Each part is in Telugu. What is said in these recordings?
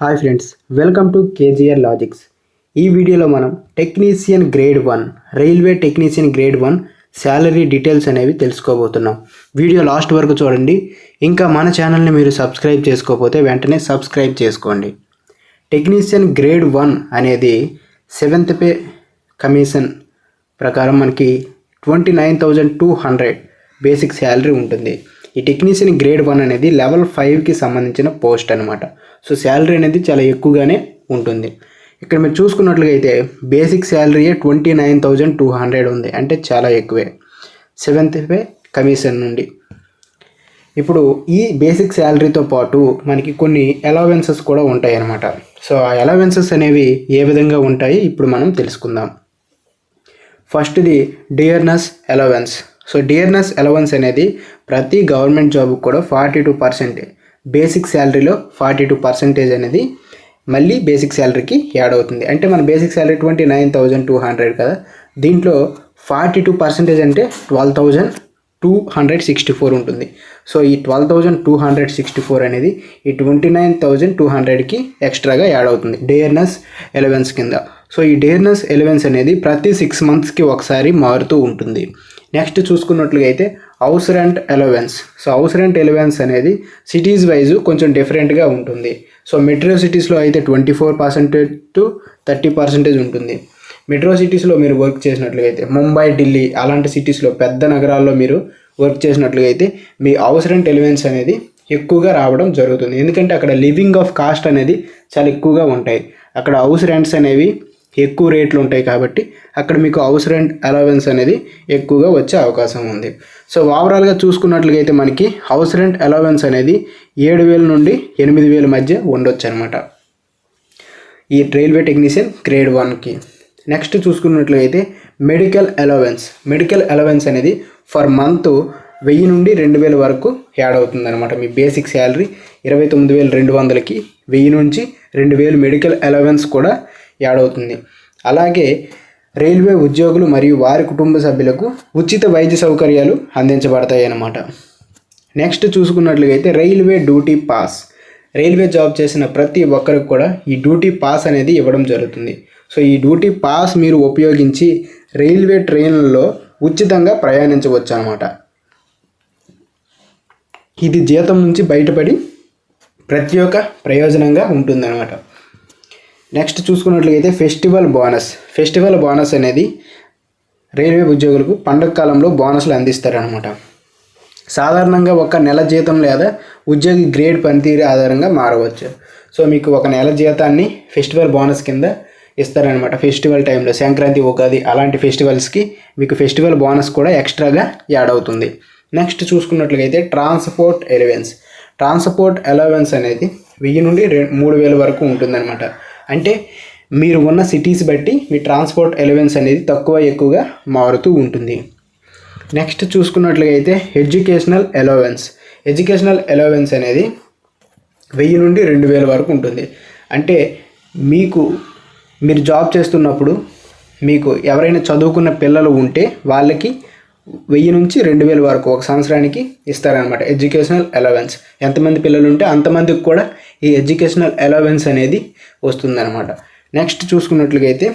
Hi friends welcome to KGR logics ఈ వీడియోలో మనం technician grade one railway technician grade one salary details అనేవి తెలుసుకోబోతున్నాం. వీడియో లాస్ట్ వరకు చూడండి. ఇంకా మన ఛానల్ని మీరు సబ్స్క్రైబ్ చేసుకోకపోతే వెంటనే సబ్స్క్రైబ్ చేసుకోండి. టెక్నీషియన్ గ్రేడ్ వన్ అనేది సెవెంత్ పే కమిషన్ ప్రకారం మనకి twenty nine thousand two hundred basic salary ఉంటుంది. ఈ టెక్నీషియన్ గ్రేడ్ వన్ అనేది లెవెల్ ఫైవ్కి సంబంధించిన పోస్ట్ అనమాట సో శాలరీ అనేది చాలా ఎక్కువగానే ఉంటుంది. ఇక్కడ మీరు చూసుకున్నట్లుగా అయితే basic శాలరీయే twenty nine thousand two hundred ఉంది. అంటే చాలా ఎక్కువే. సెవెంత్ పే కమిషన్ నుండి. ఇప్పుడు ఈ బేసిక్ శాలరీతో పాటు మనకి కొన్ని అలవెన్సెస్ కూడా ఉంటాయి అన్నమాట. సో ఆ అలవెన్సెస్ అనేవి ఏ విధంగా ఉంటాయి? ఇప్పుడు మనం తెలుసుకుందాం. ఫస్ట్ది dearness allowance. So dearness allowance అనేది ప్రతి గవర్నమెంట్ జాబ్కి కూడా ఫార్టీ టూ పర్సెంట్ బేసిక్ శాలరీలో ఫార్టీ టూ పర్సెంటేజ్ అనేది మళ్ళీ బేసిక్ శాలరీకి యాడ్ అవుతుంది. అంటే మన basic salary twenty nine thousand two hundred కదా. దీంట్లో ఫార్టీ టూ పర్సెంటేజ్ అంటే twelve thousand two hundred sixty four ఉంటుంది. సో ఈ twelve thousand two hundred sixty four అనేది ఈ ట్వంటీ నైన్ థౌజండ్ టూ హండ్రెడ్కి ఎక్స్ట్రాగా యాడ్ అవుతుంది. డేర్నెస్ ఎలవెన్స్ కింద. సో ఈ డేర్నెస్ ఎలవెన్స్ అనేది ప్రతి సిక్స్ మంత్స్కి ఒకసారి మారుతూ ఉంటుంది. నెక్స్ట్ చూసుకున్నట్లుగా అయితే house rent allowance so house rent allowance అనేది సిటీస్ వైజ్ కొంచెం డిఫరెంట్గా ఉంటుంది. సో మెట్రో సిటీస్లో అయితే twenty four percentage to thirty percentage ఉంటుంది మెట్రో సిటీస్లో మీరు వర్క్ చేసినట్లయితే ముంబై ఢిల్లీ అలాంటి సిటీస్లో పెద్ద నగరాల్లో మీరు వర్క్ చేసినట్లుగా అయితే మీ హౌస్ రెంట్ ఎలివెన్స్ అనేది ఎక్కువగా రావడం జరుగుతుంది. ఎందుకంటే అక్కడ లివింగ్ ఆఫ్ కాస్ట్ అనేది చాలా ఎక్కువగా ఉంటాయి. అక్కడ హౌస్ రెంట్స్ అనేవి ఎక్కువ రేట్లు ఉంటాయి కాబట్టి అక్కడ మీకు హౌస్ రెంట్ అలవెన్స్ అనేది ఎక్కువగా వచ్చే అవకాశం ఉంది. సో ఓవరాల్గా చూసుకున్నట్లుగా అయితే మనకి హౌస్ రెంట్ అలవెన్స్ అనేది ఏడు వేల నుండి ఎనిమిది వేల మధ్య ఉండొచ్చు అనమాట ఈ రైల్వే టెక్నీషియన్ గ్రేడ్ వన్కి నెక్స్ట్ చూసుకున్నట్లయితే మెడికల్ అలవెన్స్ మెడికల్ అలవెన్స్ అనేది ఫర్ మంత్ వెయ్యి నుండి రెండు వేల వరకు యాడ్ అవుతుంది అనమాట మీ బేసిక్ శాలరీ ఇరవై తొమ్మిది వేల రెండు వందలకి వెయ్యి నుంచి రెండు వేలు మెడికల్ అలవెన్స్ కూడా యాడ్ అవుతుంది అలాగే రైల్వే ఉద్యోగులు మరియు వారి కుటుంబ సభ్యులకు ఉచిత వైద్య సౌకర్యాలు అందించబడతాయి అన్నమాట నెక్స్ట్ చూసుకున్నట్లయితే railway duty pass. Railway job చేసిన ప్రతి ఒక్కరికి కూడా ఈ డ్యూటీ పాస్ అనేది ఇవ్వడం జరుగుతుంది. సో ఈ డ్యూటీ పాస్ మీరు ఉపయోగించి రైల్వే ట్రైన్లలో ఉచితంగా ప్రయాణించవచ్చు అనమాట ఇది జీతం నుంచి బయటపడి ప్రత్యేక ప్రయోజనంగా ఉంటుందన్నమాట. నెక్స్ట్ చూసుకున్నట్లయితే ఫెస్టివల్ బోనస్ ఫెస్టివల్ బోనస్ అనేది రైల్వే ఉద్యోగులకు పండగ కాలంలో బోనస్లు అందిస్తారనమాట సాధారణంగా ఒక నెల జీతం లేదా ఉద్యోగి గ్రేడ్ పనితీరు ఆధారంగా మారవచ్చు. సో మీకు ఒక నెల జీతాన్ని ఫెస్టివల్ బోనస్ కింద ఇస్తారనమాట ఫెస్టివల్ టైంలో సంక్రాంతి ఉగాది అలాంటి ఫెస్టివల్స్కి మీకు ఫెస్టివల్ బోనస్ కూడా ఎక్స్ట్రాగా యాడ్ అవుతుంది. నెక్స్ట్ చూసుకున్నట్లయితే ట్రాన్స్పోర్ట్ ఎలవెన్స్ ట్రాన్స్పోర్ట్ ఎలవెన్స్ అనేది వెయ్యి నుండి రె మూడు వేల వరకు ఉంటుందన్నమాట. అంటే మీరు ఉన్న సిటీస్ బట్టి మీ ట్రాన్స్పోర్ట్ ఎలవెన్స్ అనేది తక్కువ ఎక్కువగా మారుతూ ఉంటుంది. నెక్స్ట్ చూసుకున్నట్లయితే ఎడ్యుకేషనల్ ఎలవెన్స్ ఎడ్యుకేషనల్ ఎలవెన్స్ అనేది వెయ్యి నుండి రెండు వేల వరకు ఉంటుంది. అంటే మీకు మీరు జాబ్ చేస్తున్నప్పుడు మీకు ఎవరైనా చదువుకున్న పిల్లలు ఉంటే వాళ్ళకి వెయ్యి నుంచి రెండు వేల వరకు ఒక సంవత్సరానికి ఇస్తారనమాట ఎడ్యుకేషనల్ అలవెన్స్ ఎంతమంది పిల్లలు ఉంటే అంతమందికి కూడా ఈ ఎడ్యుకేషనల్ అలవెన్స్ అనేది వస్తుందన్నమాట. నెక్స్ట్ చూసుకున్నట్లుగా అయితే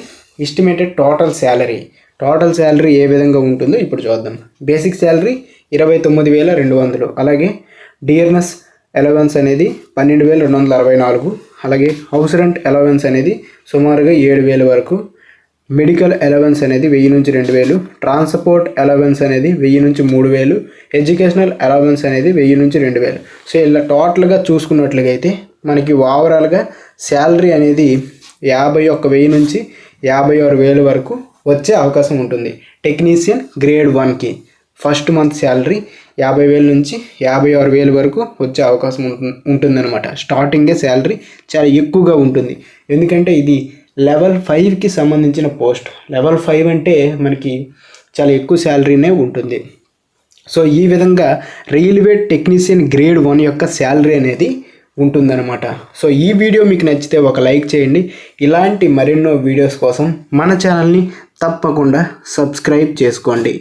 estimated total salary total salary ఏ విధంగా ఉంటుందో ఇప్పుడు చూద్దాం. బేసిక్ శాలరీ ఇరవై తొమ్మిది వేల రెండు వందలు. అలాగే డియర్నెస్ అలవెన్స్ అనేది పన్నెండు వేల రెండు వందల అరవై నాలుగు. అలాగే హౌస్ రెంట్ అలవెన్స్ అనేది సుమారుగా ఏడు వేల వరకు. మెడికల్ అలవెన్స్ అనేది వెయ్యి నుంచి రెండు వేలు. ట్రాన్స్పోర్ట్ అలవెన్స్ అనేది వెయ్యి నుంచి మూడు వేలు. ఎడ్యుకేషనల్ అలవెన్స్ అనేది వెయ్యి నుంచి రెండు వేలు. సో ఇలా టోటల్గా చూసుకున్నట్లయితే మనకి ఓవరాల్గా శాలరీ అనేది యాభై ఒక్క వెయ్యి నుంచి యాభై ఆరు వేలు వరకు వచ్చే అవకాశం ఉంటుంది. టెక్నీషియన్ గ్రేడ్ వన్కి ఫస్ట్ మంత్ శాలరీ యాభై వేల నుంచి యాభై ఆరు వేలు వరకు వచ్చే అవకాశం ఉంటుంది ఉంటుందన్నమాట. స్టార్టింగే శాలరీ చాలా ఎక్కువగా ఉంటుంది. ఎందుకంటే ఇది లెవెల్ ఫైవ్కి సంబంధించిన పోస్ట్. లెవెల్ ఫైవ్ అంటే మనకి చాలా ఎక్కువ శాలరీనే ఉంటుంది. సో ఈ విధంగా రైల్వే టెక్నీషియన్ గ్రేడ్ వన్ యొక్క శాలరీ అనేది ఉంటుందన్నమాట. సో ఈ వీడియో మీకు నచ్చితే ఒక లైక్ చేయండి. ఇలాంటి మరెన్నో వీడియోస్ కోసం మన ఛానల్ని తప్పకుండా సబ్స్క్రైబ్ చేసుకోండి.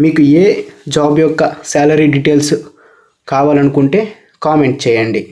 మీకు ఏ జాబ్ యొక్క శాలరీ డీటెయిల్స్ కావాలనుకుంటే కామెంట్ చేయండి.